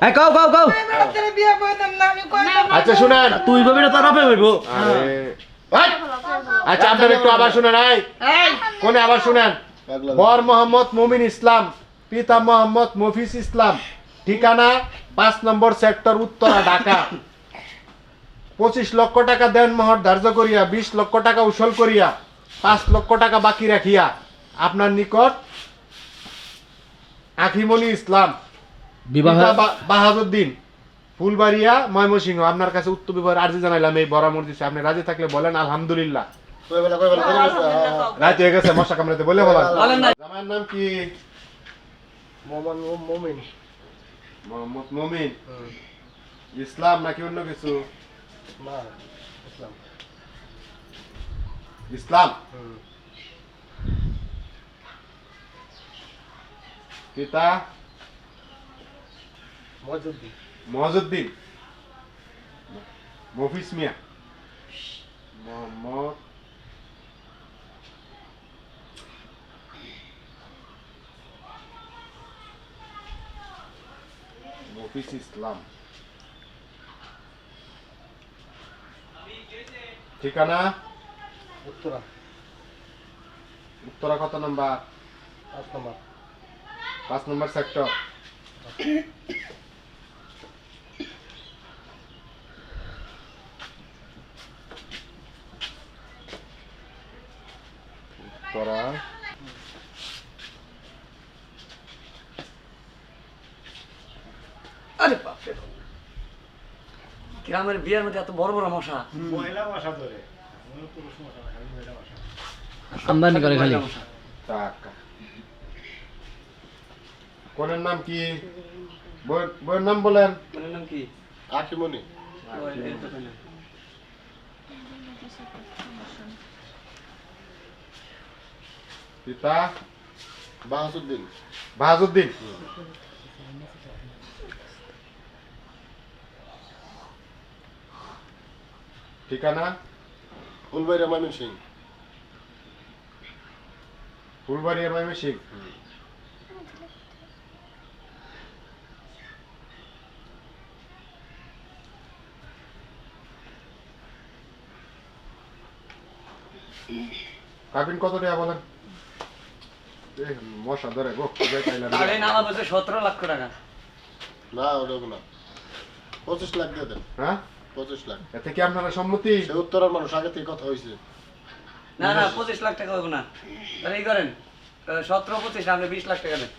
এই কও কও কও। না আচ্ছা শুনেন তুই বলবি না তোর বাপে বলব আরে, ভাই! আচ্ছা আপনার একটু আবার শুনেন আই এই। কোনে আবার শুনেন? বর মোহাম্মদ মুমিন ইসলাম পিতা মোহাম্মদ মফিজ ইসলাম। ঠিকানা পাঁচ নম্বর সেক্টর উত্তরা ঢাকা। পঁচিশ লক্ষ টাকা দেন মোহর ধার্য করিয়া বিশ লক্ষ টাকা উসল করিয়া পাঁচ লক্ষ টাকা বাকি রাখিয়া। আপনার নিকট আখিমণি ইসলাম। বিবাহ বাহাদুদ্দিন ফুলবাড়িয়া ময়মনসিংহ। আপনার কাছে উত্তর বিভাগের আর্জি জানাইলাম এই বরামর দিচ্ছে আপনি রাজি থাকলে বলেন আলহামদুলিল্লাহ। রাজি হয়ে গেছে মশা কামড়াতে বলে না। জামাইয়ের নাম কি? মোহাম্মদ মোমিন। মোহাম্মদ মমিন। ইসলাম নাকি অন্য কিছু? ইসলাম। ইসলাম? পিতা? মহাজুদ্দিন মফিস মিয়া। মোহাম্মদ। মফিস ইসলাম। ঠিকানা? উত্তরা। উত্তরা কত নাম্বার? পাঁচ নম্বর। পাঁচ নম্বর সেক্টর। উত্তরা আরে বাপ রে বাপ। গ্রামের বিয়ের মধ্যে এত বড় বড় মশা। মহিলা ভাষা ধরে। পুরুষ ভাষা খালি মহিলা ভাষা আমদানি করে খালি। টাকা কোনের নাম কি? বইয়ের নাম বলেন। মানে নাম কি? আখিমণি ওই, এই তো কেন। পিতা বাহাসুদ্দিন বাহাজুদ্দিন ঠিকানা? ফুলবাড়িয়া ময়মন সিং। ফুলবাড়িয়া ময়মনসিং কাবিন কত টাকা বলেন? মশা ধরে গো খুঁজে পাইলাম না। নামা বলছে সতেরো লক্ষ টাকা। না ওরকম না। পঁচিশ লাখ দিয়ে দেন। হ্যাঁ? পঁচিশ লাখ। এতে কি আপনারা সম্মতি? সে মানুষ আগে থেকে কথা হয়েছে না না পঁচিশ লাখ টাকা হবে না। তাহলে এই করেন সতেরো পঁচিশ আপনি বিশ লাখ টাকা দেন।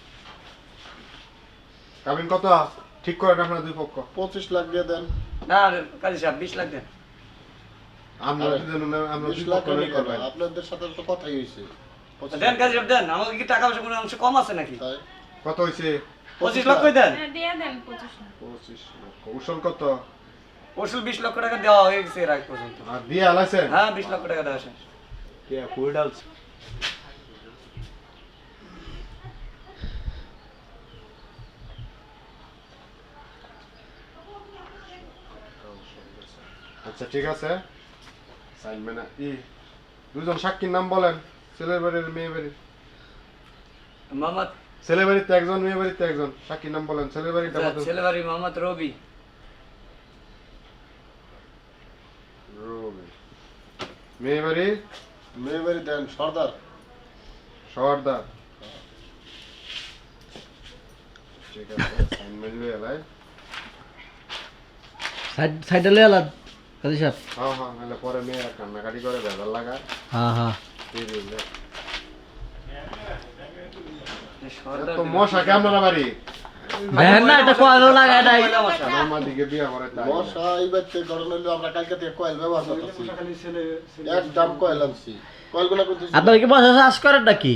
কাবিন কত? ঠিক করেন আপনারা দুই পক্ষ। পঁচিশ লাখ দিয়ে দেন। না কাজী সাহেব বিশ লাখ দেন। আমরা বিশ লাখ? আপনাদের সাথে তো কথাই হয়েছে দেন। দেন। আমাকে কি টাকা পয়সা কোনো অংশ কম আছে নাকি? তাই। কত হয়েছে পঁচিশ লক্ষ দেন। হ্যাঁ, দিয়ে দেন পঁচিশ লক্ষ। উসল কত? ওষুধ বিশ লক্ষ টাকা দেওয়া হয়ে গেছে এর আগ পর্যন্ত। আর দিয়ে আলাইছেন হ্যাঁ বিশ লক্ষ টাকা দেওয়া শেষ ফুল ডালছে আচ্ছা ঠিক আছে। সাইনবে না ই দুজন সাক্ষীর নাম বলেন। ছেলের বাড়ির মেয়ে বাড়ির। মোহাম্মদ ছেলে বাড়িতে একজন মেয়ে বাড়িতে একজন। নাম বলেন ছেলের বাড়িটা কত ছেলে বাড়ি মোহাম্মদ রবি। রবি। মেয়ে বাড়ি? মেয়ে বাড়ি দেন সর্দার। সর্দার। ঠিক আছে সাইন মিলবে এলাই। সাইড সাইডে লয়ে আলাদ কাজী সাহেব। হ্যাঁ হ্যাঁ নাহলে পরে মেয়েরা কান্নাকাটি করে বেজার লাগায় হ্যাঁ হ্যাঁ। মশা কেমন বাড়ি দেখেন না এটা কোয়ালো লাগায় নাই আমার দিকে বিয়া করে তাই। মশা এই বাড়িতে গরম হইলে আমরা কালকে থেকে কয়েল ব্যবহার করতেছি। এক দাম আনছি। কয়েলগুলো করতেছি আপনার কি বসে চাষ করেন নাকি?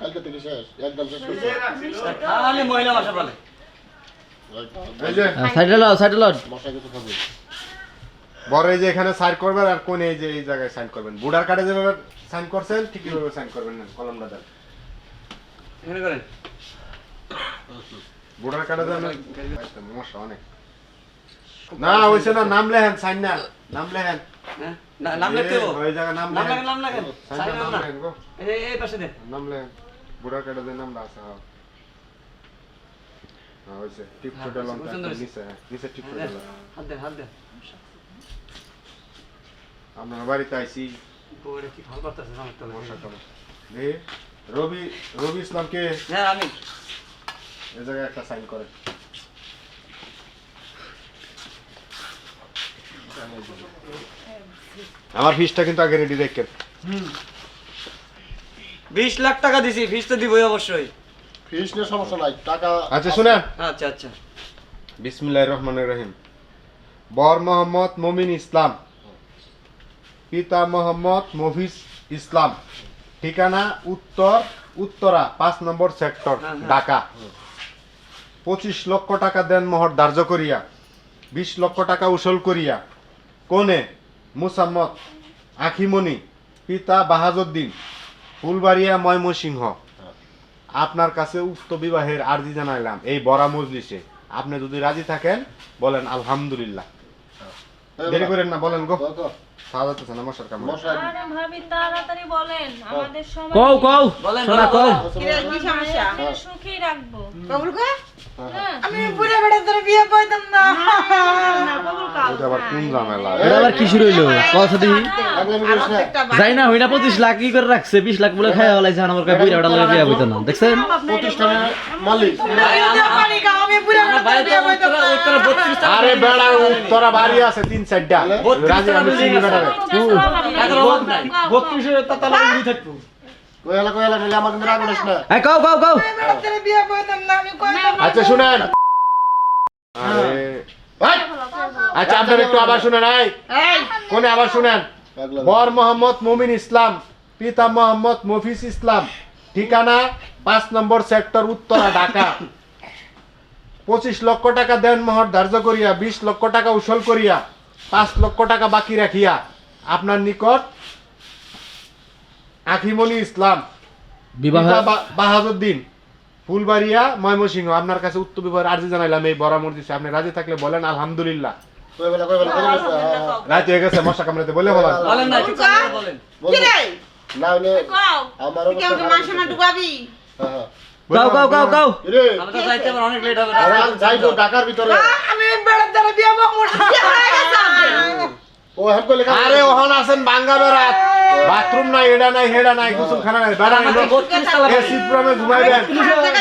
কালকে থেকে শেষ। একদম শেষ করছি। খালি মহিলা ভাষা বলে সাইডে লও সাইডে লও। মশা কিছু খাবে। বড় এই যে এখানে সাইন করবেন আর কোন এই যে এই জায়গায় সাইন করবেন। বুড়ার কাটে যেভাবে সাইন করছেন ঠিক এইভাবে সাইন করবেন না কলমটা দেন। এখানে করেন। বুড়ার কার্ডে দেন মশা অনেক। না হইছে না নাম লেখেন সাইন না নাম লেখেন। হ্যাঁ? নাম লিখতে ওই জায়গায় নাম নাম লেখেন। নাম। সাইন নাম গো। এই- এই পাশে দেন। নাম নামটা আছে হ্যাঁ। হ্যাঁ, হয়েছে। টিপ ছোটা লঙ্কা সুন্দর একদম হয়েছে। নিচে, নিচে টিপ ছোটা হাত দেন হাত দেন। আপনার বাড়িতে আইছি। রবি রবি ইসলামকে হ্যাঁ আমি। এ জায়গায় একটা সাইন করে। আমার ফিসটা কিন্তু আগে রেডি রেখে বিশ লাখ টাকা দিছি ফিস তো দিবই অবশ্যই। ফিস নিয়ে সমস্যা নাই টাকা আচ্ছা শুনেন। আচ্ছা আচ্ছা। বিসমিল্লাহ রহমানের রহিম। বর মোহাম্মদ মমিন ইসলাম। পিতা মোহাম্মদ মফিজ ইসলাম। ঠিকানা উত্তর উত্তরা পাঁচ নম্বর সেক্টর হ্যাঁ, হ্যাঁ। ঢাকা। পঁচিশ লক্ষ টাকা দেন মোহর ধার্য করিয়া বিশ লক্ষ টাকা উসল করিয়া। কোনে? মুসাম্মদ আখিমণি পিতা বাহাজুদ্দিন ফুলবাড়িয়া ময়মনসিংহ। আপনার কাছে উক্ত বিবাহের আর্জি জানাইলাম এই বড়া মজলিসে। আপনি যদি রাজি থাকেন বলেন আলহামদুলিল্লাহ। দেরি করেন না বলেন গো। সাদা তো না মশার কামড়। মশাই আরে ভাবি তাড়াতাড়ি বলেন আমাদের সময় কও কও বলেন শোনা বলেন, কও। কি সমস্যা? সুখেই রাখব। কবুল কর হ্যাঁ আমি বুড়া বেড়া তোর বিয়ে পাইতাম না। এটা আবার কোন ঝামেলা? এটা আবার কি শুরু হইল? কথা দিই। যাই না হইনা পঁচিশ লাখ কি করে রাখছে? বিশ লাখ বলে খাইয়া হলাইছে আমার ওটা বিয়া হইতো না। দেখছেন? প্রতিষ্ঠানের মালিক। আমি তো পারি না, আমি বুড়া বেড়া আমার তোর বাড়িতে বিয়ে পাইতাম উত্তরা- উত্তরা না। 32 টাকা আরে বেড়া। তোরা বাড়ি আছে তিন চারটা। রাজি আমি চিনি কয়লা কয়লা মিলে আমার কিন্তু রাগ না। এই কও কও কও। আচ্ছা শুনেন। আচ্ছা আপনার একটু আবার শুনেন এই। এই, কোনে আবার শুনেন? বর মোহাম্মদ মুমিন ইসলাম পিতা মোহাম্মদ মফিজ ইসলাম। ঠিকানা পাঁচ নম্বর সেক্টর উত্তরা ঢাকা। পঁচিশ লক্ষ টাকা দেন মোহর ধার্য করিয়া বিশ লক্ষ টাকা উসল করিয়া পাঁচ লক্ষ টাকা বাকি রাখিয়া আপনার নিকট আখিমণি ইসলাম বিবাহ পিতা বা- বাহাদুদ্দিন ফুলবাড়িয়া ময়মনসিংহ। আপনার কাছে উত্তর বিবাহের আর্জি জানাইলাম এই বড় মসজিদে আপনি রাজি থাকলে বলেন আলহামদুলিল্লাহ। রাত হয়ে গেছে মশা কামড়াতে বলে বলেন। বলেন না রে? না হলে কও আমার তো যাইতে আবার অনেক লেট হবে আরে যাই তো ঢাকার ভিতরে আমি বেড়া তোর বিয়ে পাবো না। বিয়ে হয়ে গেছে আমার। ও করলে কাজ আরে ওহন আছেন বাঙ্গা বেড়াত বাথরুম নাই এটা নাই হেডা নাই গোসলখানা নাই বেড়া নাই আমাদের 32 তলা বাড়ি। এসি প্রমে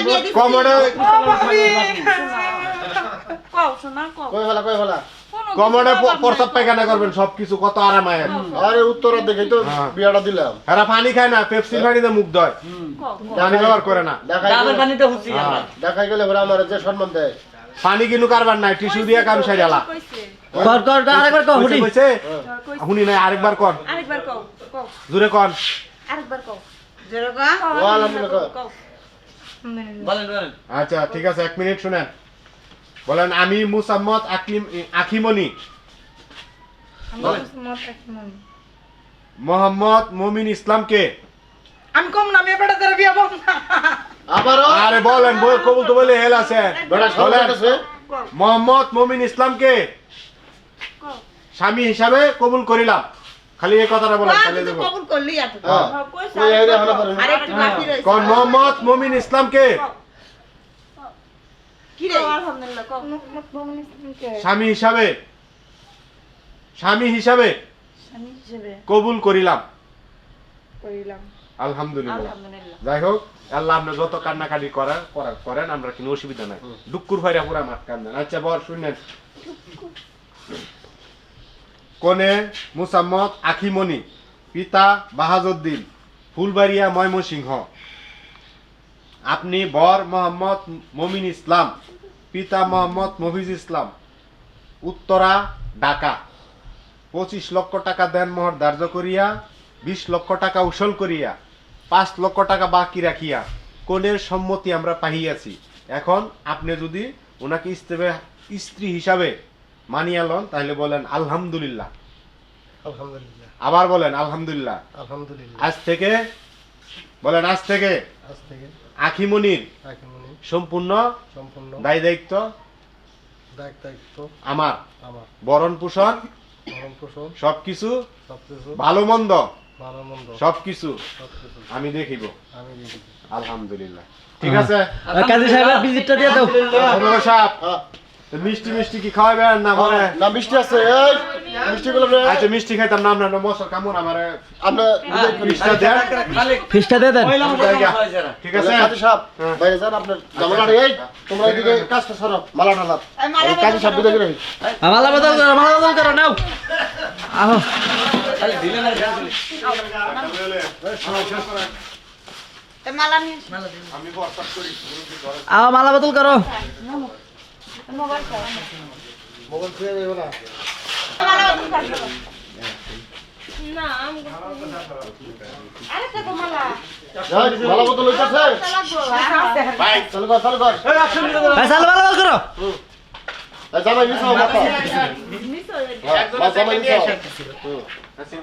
বিয়ে দিছি। কমোডে। কও শোনা কও কয়লা কয়লা কোনো কমোডে প্রস্তাব নাই। পায়খানা করবেন সবকিছু কত আরামায়ের আরে উত্তরের দেখেই তো হ্যাঁ। বিয়াটা দিলাম। এরা পানি খায় না পেপসির পানিতে মুখ ধয়। কও, কও। পানি ব্যবহার করে না। দেখাই গেলে- হ্যাঁ। দেখাই গেলে ওরা আমার যে সম্মান দেয়। পানি কিনু কারবার নাই টিস্যু দিয়ে কাম সাইডালা কইছে কর কর কর, আরেকবার কও হুডি কইছে শুনি নাই আরেকবার কর। আরেকবার কও কও। জোরে কর। আরেকবার কও। যেরকম। ও আলহামদুলিল্লাহ কও বলেন বলেন। আচ্ছা ঠিক আছে এক মিনিট শুনেন। বলেন আমি মুসাম্মদ আকলিম আখিমণি বলেন। মোহাম্মদ মমিন ইসলামকে আমি কম না আমি বেড়া তোর বিয়ে আবারও? আরে বলেন বল কবুল তো বলে হেল আছে। বেটা সব আছে মোহাম্মদ মমিন ইসলামকে কও। স্বামী হিসাবে কবুল করিলাম। খালি এই কথাটা বলেন তুই তো কবুল করলি আর তো। হ্যাঁ। কোন মোহাম্মদ মমিন ইসলামকে কি রে? কও, আলহামদুলিল্লাহ কও স্বামী হিসাবে স্বামী হিসাবে কবুল করিলাম। করিলাম। আলহামদুলিল্লাহ। আলহামদুলিল্লাহ। যাই হোক আল্লাহ আপনি যত কান্নাকাটি করার করার করেন আমরা কোনো অসুবিধা নাই। ডুক্কুর ভাইরা পুরা মাঠ কান্দেন আচ্ছা বল শুনেন। কোনে মুসাম্মদ আখিমণি পিতা বাহাজুদ্দিন ফুলবাড়িয়া ময়মনসিংহ। আপনি বর মোহাম্মদ মমিন ইসলাম পিতা মোহাম্মদ মফিজ ইসলাম। উত্তরা ঢাকা। পঁচিশ লক্ষ টাকা দেন মোহর ধার্য করিয়া বিশ লক্ষ টাকা উসল করিয়া পাঁচ লক্ষ টাকা বাকি রাখিয়া কোনের সম্মতি আমরা পাইয়াছি এখন আপনি যদি ওনাকে স্ত্রী স্ত্রী হিসাবে মানিয়া লন তাহলে বলেন আলহামদুলিল্লাহ। আলহামদুলিল্লাহ। আবার বলেন আলহামদুলিল্লাহ। আলহামদুলিল্লাহ। আজ থেকে বলেন আজ থেকে। আজ থেকে। আখিমনির সম্পূর্ণ সম্পূর্ণ। দায় দায়িত্ব আমার। আমার। বরণ পোষণ সবকিছু? সবকিছু। ভালো মন্দ ভালো মন্দ সবকিছু। আমি দেখিব। আলহামদুলিল্লাহ। ঠিক আছে। কাজী সাহেবের ভিজিটটা দিয়ে দাও। সাহেব। তো মিষ্টি মিষ্টি কি খাওয়াবেন না মনে না মিষ্টি আছে এই মিষ্টি গুলো আচ্ছা মিষ্টি খাইতাম না আপনার মশল কেমন আমার। আমরা মিষ্টিটা দেন। খালি ফিসটা দিয়ে দেন। ঠিক আছে? কাজী সাহেব হ্যাঁ। বাইরে যান আপনার জামালাটা এই তোমরা এদিকে কাজটা সরো মালা ঢালা এই কাজী সাহেব বিদায় করে মালা বদল করো মালা বদল করো নাও। আহো। খালি মারে খেয়াল করিস। এ মালা নিয়ে আমি বরসাত করি। আহো মালা বদল করো। মোবাইল মোবাইল ফিরে দেবো না।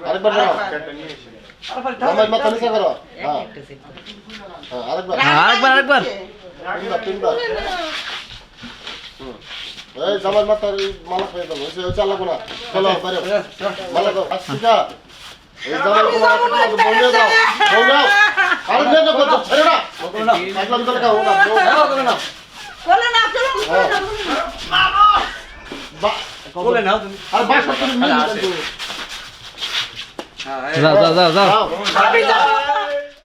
আরেকবার আরেকবার হ্যাঁ, আরেকবার আরেকবার তিনবার তিনবার হুম। এই জামাই মাথার এই মালা খাইয়ে দেবো ওই যে চালাবো না চলো বাইরে। মালা দাও আচ্ছা এই জামাই তোমার একটা দাও বলে দাও। নে না করছ ছেড়ে না পাগলাম তো লেখা হোনা হ্যাঁ, করে নাও। না চলো বলে নাও তুমি। আর বাসা তুমি আরে নিয়ে আসে। যাও।